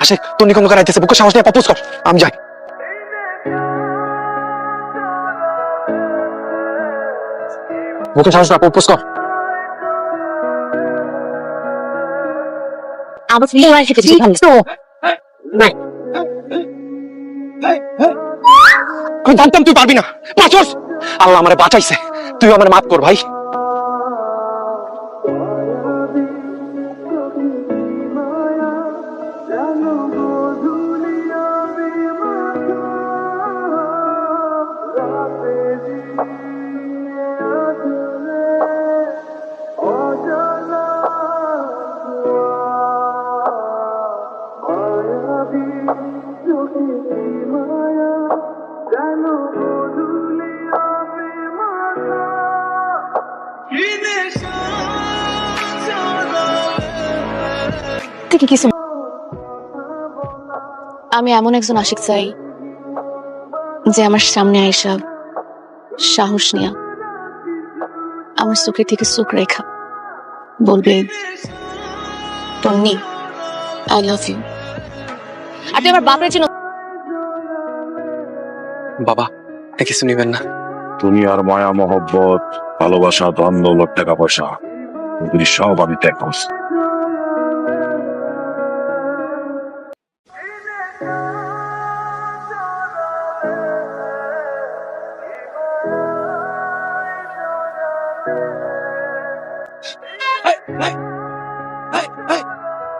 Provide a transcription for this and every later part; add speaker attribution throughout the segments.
Speaker 1: আসে তোর নিখন্দকার আইতেছে বুকে সাহস নিয়ে প্রপোজ কর। আমি যাই। বুকে সাহস না প্রপোজ কর।
Speaker 2: ভালো নাই।
Speaker 1: আমি জানতাম তুই পারবি না। বাঁচস! আল্লাহ আমারে বাঁচাইছে। তুই আমার মাফ কর ভাই।
Speaker 2: থেকে কিছু আমি এমন একজন আশিক চাই যে আমার সামনে আইসা সাহস নিয়া আমার চোখের থেকে চোখ রেখা বলবে টন্নি আই লাভ ইউ আর তুই আমার বাপের জন্য
Speaker 1: বাবা এ কিছু নিবেন না।
Speaker 3: দুনিয়ার মায়া মহব্বত ভালোবাসা ধন দৌলত টাকা পয়সা সব আমি ত্যাগ করছি।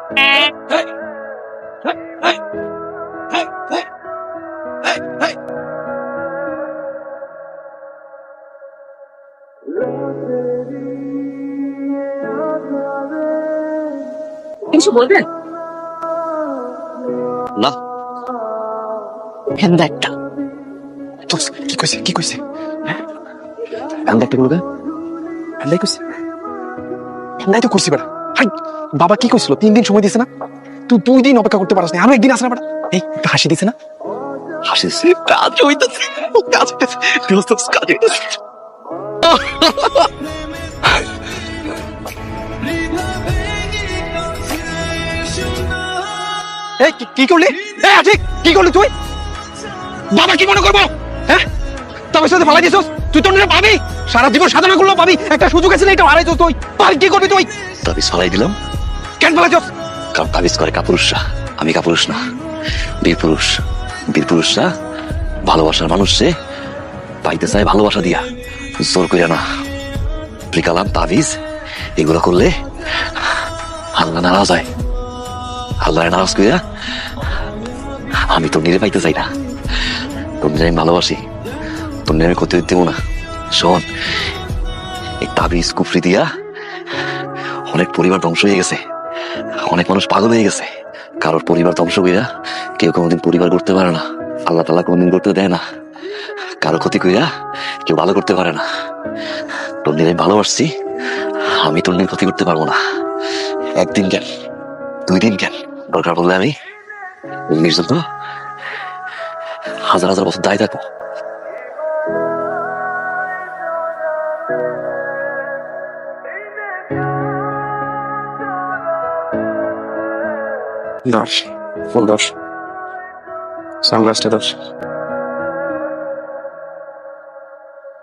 Speaker 2: কিছু বলবেন?
Speaker 1: না।
Speaker 2: হেন্দা একটা
Speaker 1: কি কইছে কি কইছে?
Speaker 4: আমি একটা করবে
Speaker 1: আল্লাহ কইছে। নাই তো করছি হাই বাবা কি কইছিল? তিন দিন সময় দিছে না? তুই দুই দিন অপেক্ষা করতে পারছ না আরও একদিন আসে না বেটা এই হাসি দিছে না?
Speaker 4: হাসিস
Speaker 1: কাজ হইতেছে। কাজ হইতেছে। দোস্ত কাজ হইতেছে। কি- করলি? এই কি করলি তুই? বাবা কি মনে করব? হ্যাঁ? তবে সাথে ফালাই তুই তো পাবি সারা জীবন সাধনা করলেও পাবি একটা সুযোগ আছে না, এটা হারাইছস তুই। আর কি করবি তুই?
Speaker 4: তাবিজ ফালাই দিলাম।
Speaker 1: কেন ফালাইছস
Speaker 4: কারণ তাবিজ করে কাপুরুষরা। আমি কাপুরুষ না বীর পুরুষ বীর পুরুষরা ভালোবাসার মানুষে পাইতে চায় ভালোবাসা দিয়া। জোর কইরা না। প্রিকালাম তাবিজ এগুলো করলে আল্লাহ নারাজ হয়। আল্লাহ নারাজ কইরা আমি তো নিরে পাইতে চাই না। তোর আমি ভালোবাসি। তোর আমি ক্ষতি দেবো না। শোন এই তাবিজ কুফরি দিয়া অনেক পরিবার ধ্বংস হয়ে গেছে। অনেক মানুষ পাগল হয়ে গেছে। কারোর পরিবার ধ্বংস কইরা কেউ কোনোদিন পরিবার করতে পারে না। আল্লাহ তালা কোনোদিন করতে দেয় না। কারও ক্ষতি কইরা কেউ ভালো করতে পারে না। নিয়ে আমি ভালোবাসছি আমি নিয়ে ক্ষতি করতে পারব না। একদিন কেন দুই দিন কেন দরকার পড়লে আমি নির্যন্ত হাজার হাজার বছর দায় থাকব।
Speaker 1: দশ ফুল দশ। সানগ্লাসটা দশ।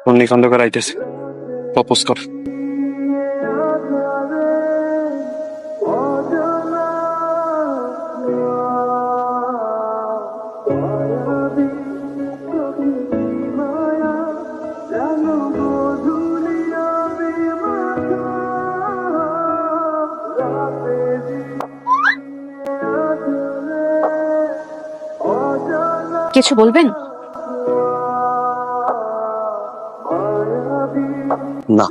Speaker 1: অন্য খন্দকার আইতেছে। প্রপোজ কর।
Speaker 2: কিছু বলবেন?
Speaker 4: না।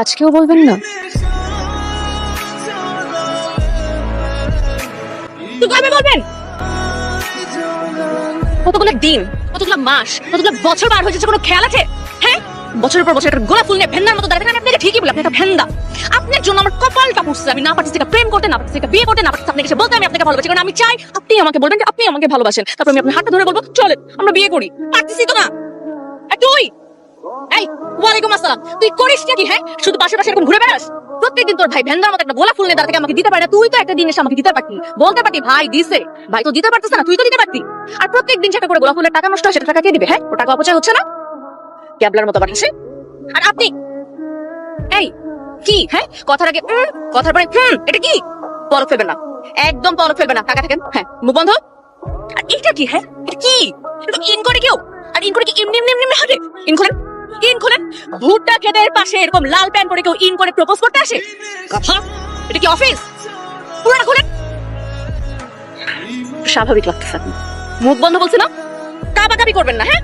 Speaker 2: আজকেও বলবেন না? কবে বলবেন? কতগুলো দিন কতগুলো মাস কতগুলো বছর পার হয়ে যাচ্ছে কোনো খেয়াল আছে? হ্যাঁ? বছরের পর বছর একটা গোলাপ ফুল নিয়ে ভেন্দার মতো দাঁড়িয়ে থাকেন, আপনাকে ঠিকই বলি আপনি একটা ভেন্দা। আপনার জন্য আমার কপালটা পুষছে আমি না পারছি প্রেম করতে, না পারছি বিয়ে করতে, না পারছি আপনাকে এসে বলতে আমি আপনাকে ভালোবাসি। কারণ আমি চাই আপনি আমাকে বলবেন যে আপনি আমাকে ভালোবাসেন। তারপর আমি আপনার হাতটা ধরে বলব, চলেন, আমরা বিয়ে করি। পারতেছি তো না। তুই! এই, ওয়ালাইকুম আসসালাম। তুই করিস কি হ্যাঁ? শুধু পাশে পাশে এরকম ঘুরে বেড়াস? প্রত্যেকদিন তোর ভাই ভেন্দার মতো একটা গোলাপ ফুল নিয়ে দাঁড়া আমাকে দিতে পারে না। তুই তো একটা দিন এসে আমাকে দিতে পারতি। বলতে পারতি, ভাই, দিছে। ভাই তো দিতে পারতিস না, তুই তো দিতে পারতি। আর প্রত্যেক দিন সেটা করে গোলাপ ফুলের টাকা নষ্ট হয়, সেটা টাকা কে দিবে হ্যাঁ? ও টাকা অপচয় হচ্ছে না? ক্যাবলার মতো পাঠাচ্ছে। আর আপনি এই কি? হ্যাঁ? কথার আগে কথার পরে হুম, এটা কি? পলক ফেলবেন না। একদম পলক ফেলবেন না। টাকা থাকেন। হ্যাঁ মুখ বন্ধ। আর এটা কি হ্যাঁ? এটা কি? ইন করে কেউ। আর ইন করে কি এমনি এমনি এমনি হাঁটে ইন করেন ইন করেন ভুট্টা খেতের পাশে এরকম লাল প্যান্ট পরে কেউ ইন করে প্রপোজ করতে আসে? কথা? এটা কি অফিস? পুরোটা খুলেন। স্বাভাবিক লাগতেছে মুখ বন্ধ বলছে না? কাবাকাবি করবেন না হ্যাঁ?